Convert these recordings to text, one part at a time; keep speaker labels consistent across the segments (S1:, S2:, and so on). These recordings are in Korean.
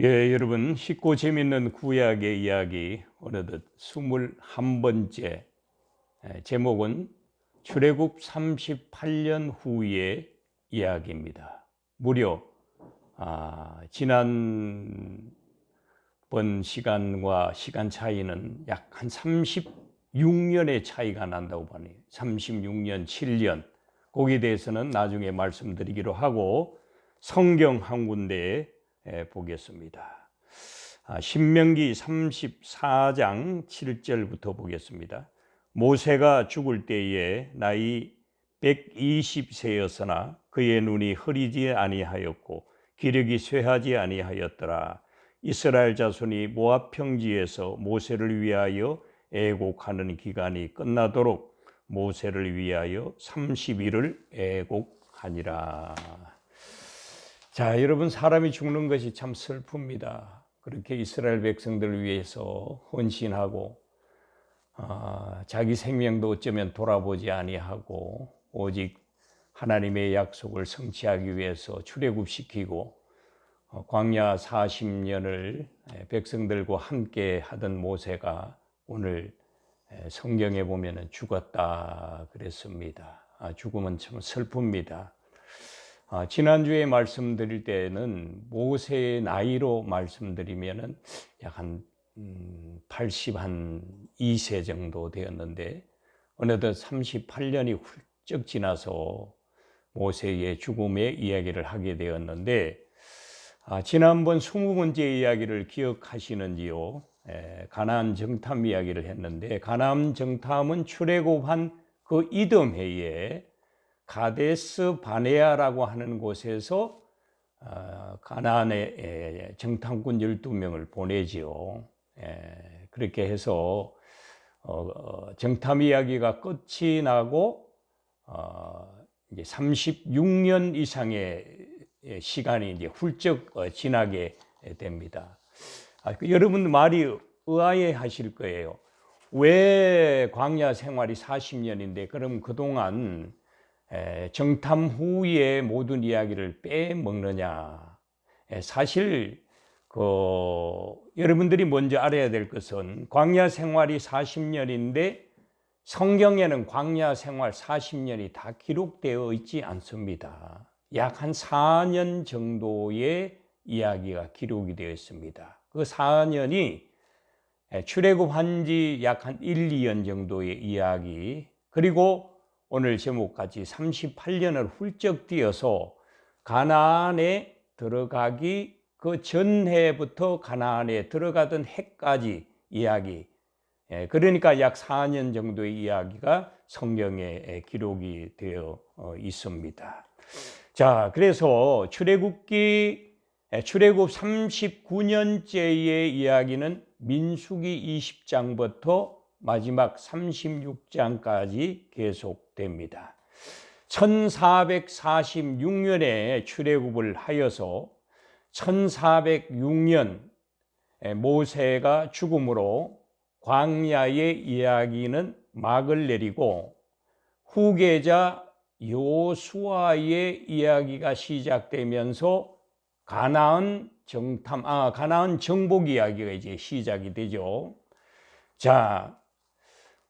S1: 예, 여러분 쉽고 재밌는 구약의 이야기 어느덧 21번째 제목은 출애굽 38년 후의 이야기입니다. 무려 아, 지난번 시간과 시간 차이는 약 한 36년의 차이가 난다고 보니 36년, 7년 거기에 대해서는 나중에 말씀드리기로 하고 성경 한 군데에 보겠습니다. 아, 신명기 34장 7절부터 보겠습니다. 모세가 죽을 때에 나이 120세였으나 그의 눈이 흐리지 아니하였고 기력이 쇠하지 아니하였더라. 이스라엘 자손이 모압 평지에서 모세를 위하여 애곡하는 기간이 끝나도록 모세를 위하여 30일을 애곡하니라. 자, 여러분 사람이 죽는 것이 참 슬픕니다. 그렇게 이스라엘 백성들을 위해서 헌신하고 아, 자기 생명도 어쩌면 돌아보지 아니하고 오직 하나님의 약속을 성취하기 위해서 출애굽시키고 어, 광야 40년을 백성들과 함께 하던 모세가 오늘 성경에 보면 죽었다 그랬습니다. 아, 죽음은 참 슬픕니다. 아, 지난주에 말씀드릴 때는 모세의 나이로 말씀드리면은 약한 80한 음, 2세 정도 되었는데 어느덧 38년이 훌쩍 지나서 모세의 죽음의 이야기를 하게 되었는데 아, 지난번 20번째 이야기를 기억하시는지요? 에, 가나안 정탐 이야기를 했는데 가나안 정탐은 출애굽한 그 이듬해에 가데스 바네아라고 하는 곳에서 어, 가나안에 정탐꾼 12명을 보내지요. 그렇게 해서 어, 어, 정탐 이야기가 끝이 나고 이제 36년 이상의 시간이 이제 훌쩍 지나게 됩니다. 아, 그 여러분 말이 의아해 하실 거예요. 왜 광야 생활이 40년인데 그럼 그동안 정탐 후에 모든 이야기를 빼먹느냐. 사실 그 여러분들이 먼저 알아야 될 것은 광야 생활이 40년인데 성경에는 광야 생활 40년이 다 기록되어 있지 않습니다. 약 한 4년 정도의 이야기가 기록이 되어 있습니다. 그 4년이 출애굽한 지 약 한 1, 2년 정도의 이야기 그리고 오늘 제목까지 38년을 훌쩍 뛰어서 가나안에 들어가기 그 전해부터 가나안에 들어가던 해까지 이야기. 예, 그러니까 약 4년 정도의 이야기가 성경에 기록이 되어 어, 있습니다. 자, 그래서 출애굽기 출애굽 39년째의 이야기는 민수기 20장부터 마지막 36장까지 계속 됩니다. 1446년에 출애굽을 하여서 1406년 모세가 죽음으로 광야의 이야기는 막을 내리고 후계자 요수아의 이야기가 시작되면서 가나안 정탐 아 가나안 정복 이야기가 이제 시작이 되죠. 자,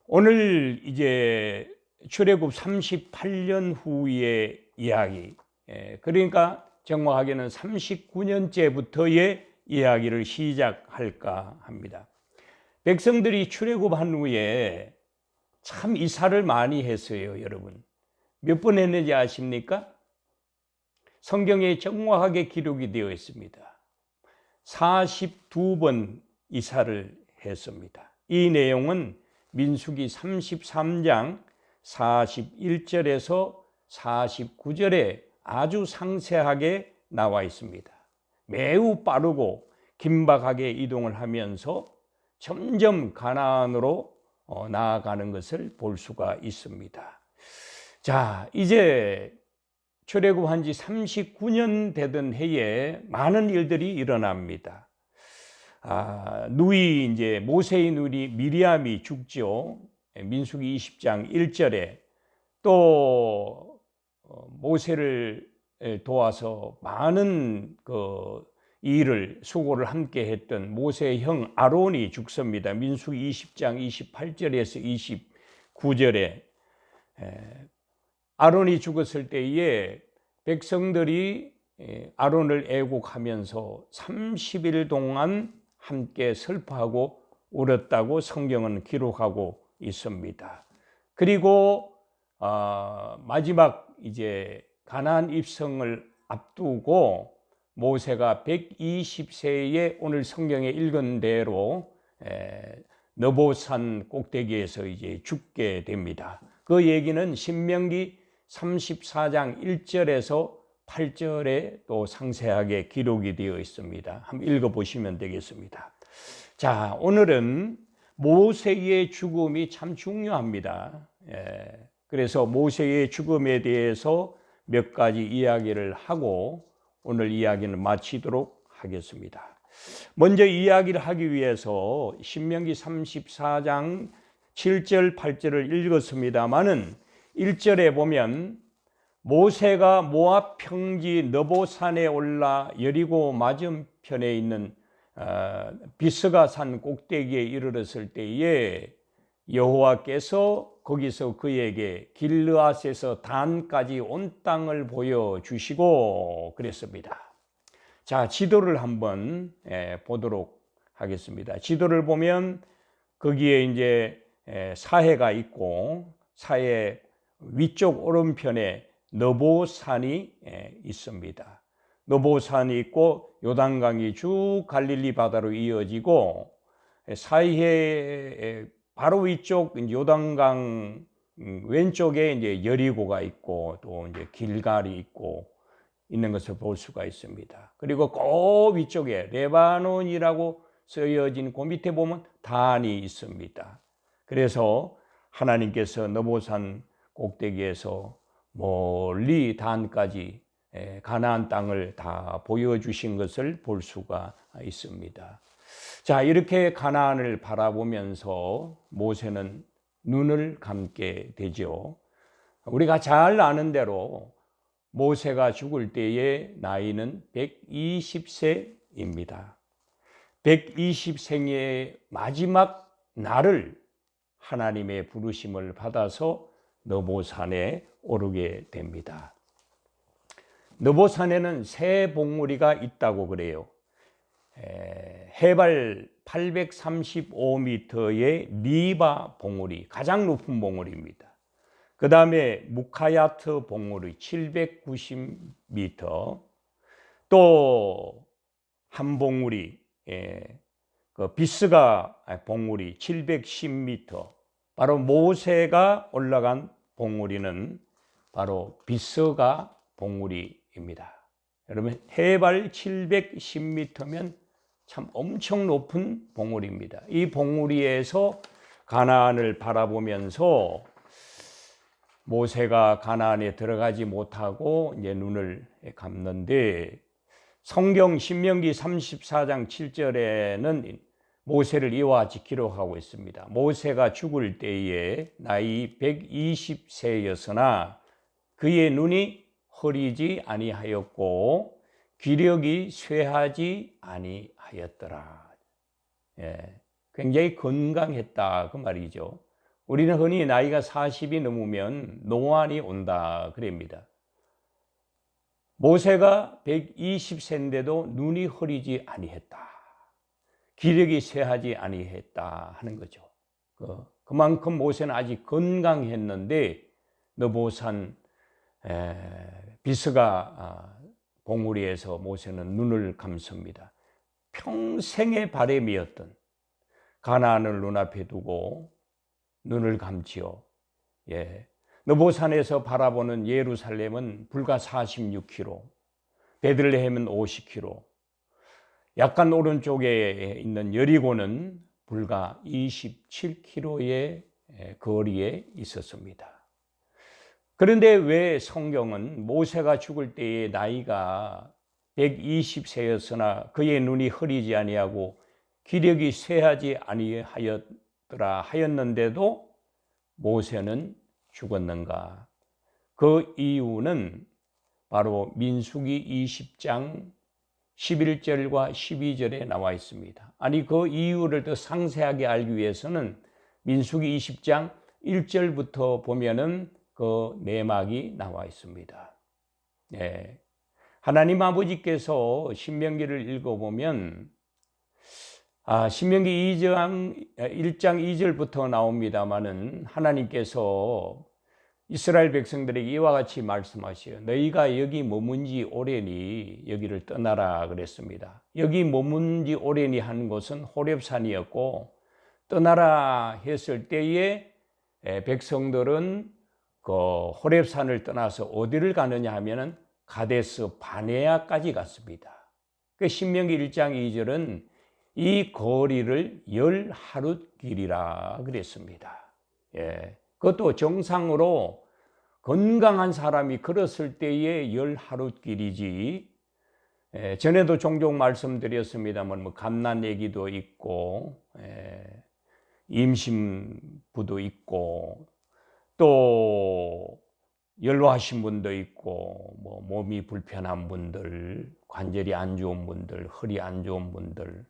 S1: 오늘 이제 출애굽 38년 후의 이야기. 예, 그러니까 정확하게는 39년째부터의 이야기를 시작할까 합니다. 백성들이 출애굽한 후에 참 이사를 많이 했어요, 여러분. 몇 번 했는지 아십니까? 성경에 정확하게 기록이 되어 있습니다. 42번 이사를 했습니다. 이 내용은 민수기 33장 41절에서 49절에 아주 상세하게 나와 있습니다. 매우 빠르고 긴박하게 이동을 하면서 점점 가나안으로 어, 나아가는 것을 볼 수가 있습니다. 자, 이제 출애굽한 지 39년 되던 해에 많은 일들이 일어납니다. 아, 누이 이제 모세의 누이 미리암이 죽죠. 예, 민수기 20장 1절에 또 어, 모세를 도와서 많은 그이 일을 수고를 함께 했던 모세의 형 아론이 죽습니다. 민수기 20장 28절에서 29절에 아론이 죽었을 때에 백성들이 아론을 애국하면서 30일 동안 함께 슬퍼하고 울었다고 성경은 기록하고 있습니다. 그리고 어, 마지막 이제 가나안 입성을 앞두고 모세가 120세에 오늘 성경에 읽은 대로 에, 너보산 꼭대기에서 이제 죽게 됩니다. 그 얘기는 신명기 34장 1절에서 8절에 또 상세하게 기록이 되어 있습니다. 한번 읽어 보시면 되겠습니다. 자, 오늘은 모세의 죽음이 참 중요합니다. 예, 그래서 모세의 죽음에 대해서 몇 가지 이야기를 하고 오늘 이야기는 마치도록 하겠습니다. 먼저 이야기를 하기 위해서 신명기 34장 7절, 8절을 읽었습니다만은 1절에 보면 모세가 모압 평지 너보산에 올라 여리고 맞은편에 있는 어, 비스가 산 꼭대기에 이르렀을 때에 여호와께서 거기서 그에게 길르앗에서 단까지 온 땅을 보여 주시고 그랬습니다. 자, 지도를 한번 예, 보도록 하겠습니다. 지도를 보면 거기에 이제 예, 사해가 있고 사해 위쪽 오른편에 너보산이 예, 있습니다. 너보산이 있고 요단강이 쭉 갈릴리 바다로 이어지고 사이에 바로 위쪽 요단강 음, 왼쪽에 이제 여리고가 있고 또 이제 길갈이 있고 있는 것을 볼 수가 있습니다. 그리고 그 위쪽에 레바논이라고 쓰여진 그 밑에 보면 단이 있습니다. 그래서 하나님께서 너보산 꼭대기에서 멀리 단까지 가나안 땅을 다 보여주신 것을 볼 수가 있습니다. 자, 이렇게 가나안을 바라보면서 모세는 눈을 감게 되죠. 우리가 잘 아는 대로 모세가 죽을 때의 나이는 120세입니다. 120생의 마지막 날을 하나님의 부르심을 받아서 너보산에 오르게 됩니다. 너보산에는 새 봉우리가 있다고 그래요. 해발 835m의 리바 봉우리, 가장 높은 봉우리입니다. 그 다음에 무카야트 봉우리 790m, 또 한 봉우리, 그 비스가 봉우리 710m, 바로 모세가 올라간 봉우리는 바로 비스가 봉우리 입니다. 여러분 해발 710m면 참 엄청 높은 봉우리입니다. 이 봉우리에서 가나안을 바라보면서 모세가 가나안에 들어가지 못하고 이제 눈을 감는데 성경 신명기 34장 7절에는 모세를 이와 같이 기록하고 있습니다. 모세가 죽을 때에 나이 120세였으나 그의 눈이 흐리지 아니하였고 기력이 쇠하지 아니하였더라. 예, 굉장히 건강했다 그 말이죠. 우리는 흔히 나이가 40이 넘으면 노안이 온다 그럽니다. 모세가 120세인데도 눈이 흐리지 아니했다. 기력이 쇠하지 아니했다 하는 거죠. 그, 그만큼 모세는 아직 건강했는데 너보산 비스가 아, 봉우리에서 모세는 눈을 감습니다. 평생의 바램이었던 가나안을 눈앞에 두고 눈을 감지요. 예. 너보산에서 바라보는 예루살렘은 불과 46km, 베들레헴은 50km, 약간 오른쪽에 있는 여리고는 불과 27km의 거리에 있었습니다. 그런데 왜 성경은 모세가 죽을 때의 나이가 120세였으나 그의 눈이 흐리지 아니하고 기력이 쇠하지 아니하였더라 하였는데도 모세는 죽었는가? 그 이유는 바로 민수기 20장 11절과 12절에 나와 있습니다. 아니 그 이유를 더 상세하게 알기 위해서는 민수기 20장 1절부터 보면은 그 내막이 나와 있습니다. 예. 하나님 아버지께서 신명기를 읽어보면 아, 신명기 2장 1장 2절부터 나옵니다마는 하나님께서 이스라엘 백성들에게 이와 같이 말씀하시요 너희가 여기 머문 지 오래니 여기를 떠나라 그랬습니다. 여기 머문 지 오래니 한 곳은 호렙산이었고 떠나라 했을 때에 백성들은 그 호렙산을 떠나서 어디를 가느냐 하면은 가데스 바네아까지 갔습니다. 그 신명기 1장 2절은 이 거리를 열 하루 길이라 그랬습니다. 예. 그것도 정상으로 건강한 사람이 걸었을 때의 열 하루 길이지. 예. 전에도 종종 말씀드렸습니다만 뭐 감난 얘기도 있고 예. 임신부도 있고 또 연로하신 분도 있고 뭐 몸이 불편한 분들, 관절이 안 좋은 분들, 허리 안 좋은 분들,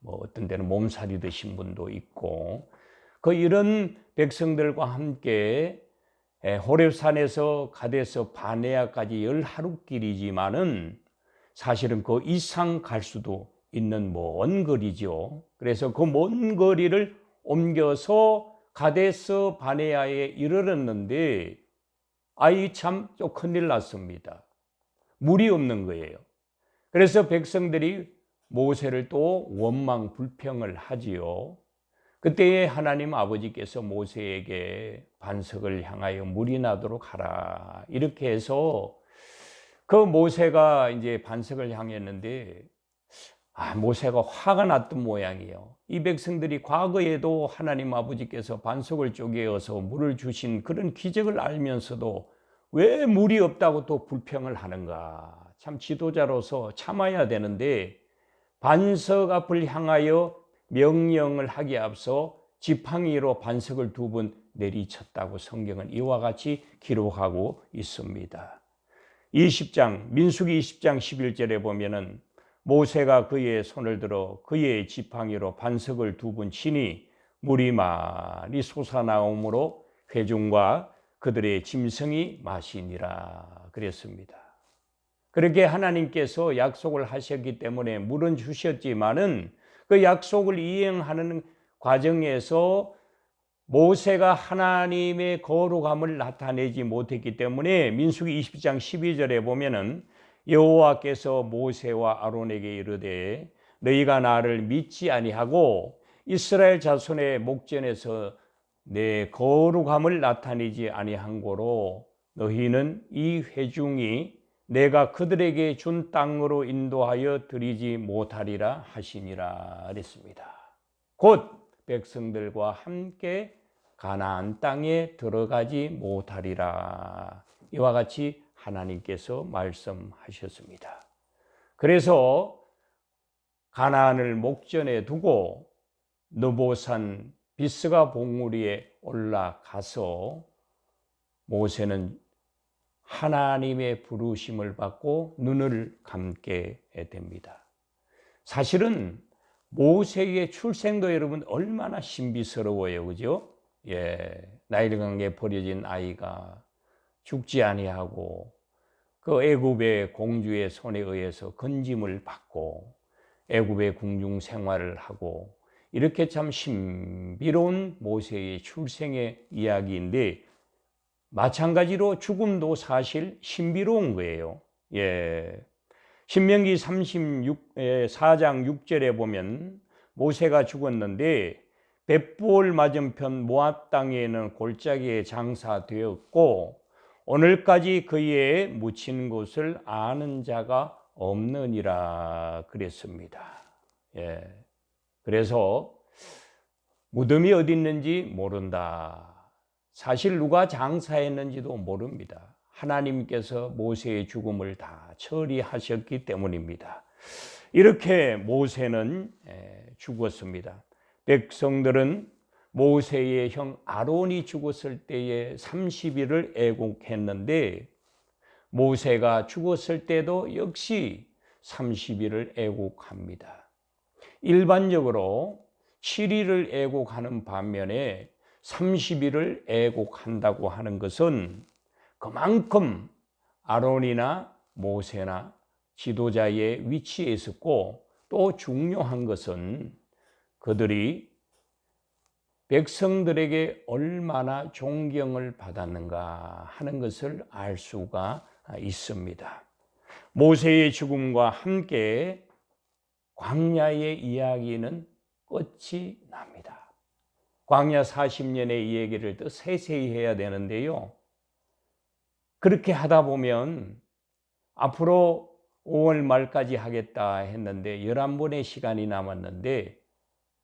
S1: 뭐 어떤 데는 몸살이 드신 분도 있고 그 이런 백성들과 함께 호렙산에서 가데서 바네아까지 열 하루 길이지만은 사실은 그 이상 갈 수도 있는 먼 거리죠. 그래서 그 먼 거리를 옮겨서 가데스 바네아에 이르렀는데 아이 참 또 큰일 났습니다. 물이 없는 거예요. 그래서 백성들이 모세를 또 원망 불평을 하지요. 그때에 하나님 아버지께서 모세에게 반석을 향하여 물이 나도록 하라. 이렇게 해서 그 모세가 이제 반석을 향했는데 아, 모세가 화가 났던 모양이에요. 이 백성들이 과거에도 하나님 아버지께서 반석을 쪼개어서 물을 주신 그런 기적을 알면서도 왜 물이 없다고 또 불평을 하는가. 참 지도자로서 참아야 되는데 반석 앞을 향하여 명령을 하기에 앞서 지팡이로 반석을 두 번 내리쳤다고 성경은 이와 같이 기록하고 있습니다. 20장 민수기 20장 11절에 보면은 모세가 그의 손을 들어 그의 지팡이로 반석을 두 번 치니 물이 많이 솟아나오므로 회중과 그들의 짐승이 마시니라 그랬습니다. 그렇게 하나님께서 약속을 하셨기 때문에 물은 주셨지만은 그 약속을 이행하는 과정에서 모세가 하나님의 거룩함을 나타내지 못했기 때문에 민수기 20장 12절에 보면은 여호와께서 모세와 아론에게 이르되 너희가 나를 믿지 아니하고 이스라엘 자손의 목전에서 내 거룩함을 나타내지 아니한 고로 너희는 이 회중이 내가 그들에게 준 땅으로 인도하여 드리지 못하리라 하시니라 그랬습니다. 곧 백성들과 함께 가나안 땅에 들어가지 못하리라. 이와 같이 하나님께서 말씀하셨습니다. 그래서 가나안을 목전에 두고 느보산 비스가 봉우리에 올라가서 모세는 하나님의 부르심을 받고 눈을 감게 됩니다. 사실은 모세의 출생도 여러분 얼마나 신비스러워요. 그죠? 예. 관계 버려진 아이가 죽지 아니하고 그 애굽의 공주의 손에 의해서 건짐을 받고 애굽의 궁중 생활을 하고 이렇게 참 신비로운 모세의 출생의 이야기인데 마찬가지로 죽음도 사실 신비로운 거예요. 예. 신명기 36, 4장 6절에 보면 모세가 죽었는데 벳부올 맞은편 모압 땅에는 골짜기에 장사되었고 오늘까지 그의 묻힌 곳을 아는 자가 없느니라 그랬습니다. 예. 그래서 무덤이 어디 있는지 모른다. 사실 누가 장사했는지도 모릅니다. 하나님께서 모세의 죽음을 다 처리하셨기 때문입니다. 이렇게 모세는 죽었습니다. 백성들은 모세의 형 아론이 죽었을 때에 30일을 애곡했는데 모세가 죽었을 때도 역시 30일을 애곡합니다. 일반적으로 7일을 애곡하는 반면에 30일을 애곡한다고 하는 것은 그만큼 아론이나 모세나 지도자의 위치에 있었고 또 중요한 것은 그들이 백성들에게 얼마나 존경을 받았는가 하는 것을 알 수가 있습니다. 모세의 죽음과 함께 광야의 이야기는 끝이 납니다. 광야 40년의 이 얘기를 더 세세히 해야 되는데요. 그렇게 하다 보면 앞으로 5월 말까지 하겠다 했는데 11번의 시간이 남았는데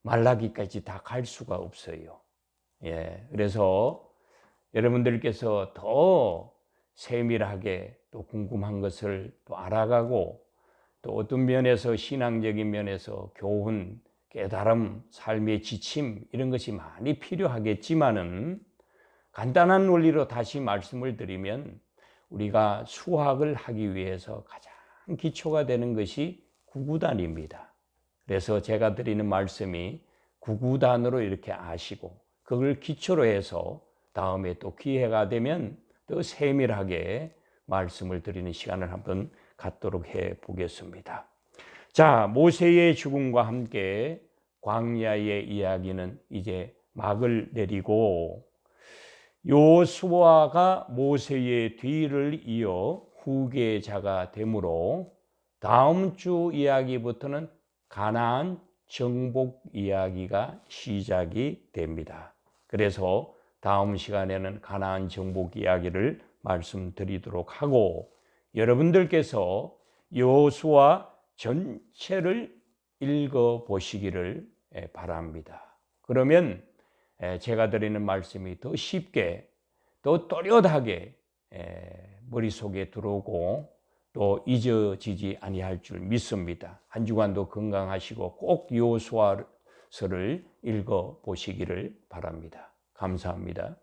S1: 말라기까지 다 갈 수가 없어요. 예. 그래서 여러분들께서 더 세밀하게 또 궁금한 것을 또 알아가고 또 어떤 면에서 신앙적인 면에서 교훈, 깨달음, 삶의 지침 이런 것이 많이 필요하겠지만은 간단한 논리로 다시 말씀을 드리면 우리가 수학을 하기 위해서 가장 기초가 되는 것이 구구단입니다. 그래서 제가 드리는 말씀이 구구단으로 이렇게 아시고 그걸 기초로 해서 다음에 또 기회가 되면 더 세밀하게 말씀을 드리는 시간을 한번 갖도록 해 보겠습니다. 자, 모세의 죽음과 함께 광야의 이야기는 이제 막을 내리고 요수아가 모세의 뒤를 이어 후계자가 되므로 다음 주 이야기부터는 가나안 정복 이야기가 시작이 됩니다. 그래서 다음 시간에는 가나안 정복 이야기를 말씀드리도록 하고 여러분들께서 여호수아 전체를 읽어 보시기를 바랍니다. 그러면 제가 드리는 말씀이 더 쉽게 더 또렷하게 머릿속에 들어오고 또 잊어지지 아니할 줄 믿습니다. 한 주간도 건강하시고 꼭 요수아서를 읽어 보시기를 바랍니다. 감사합니다.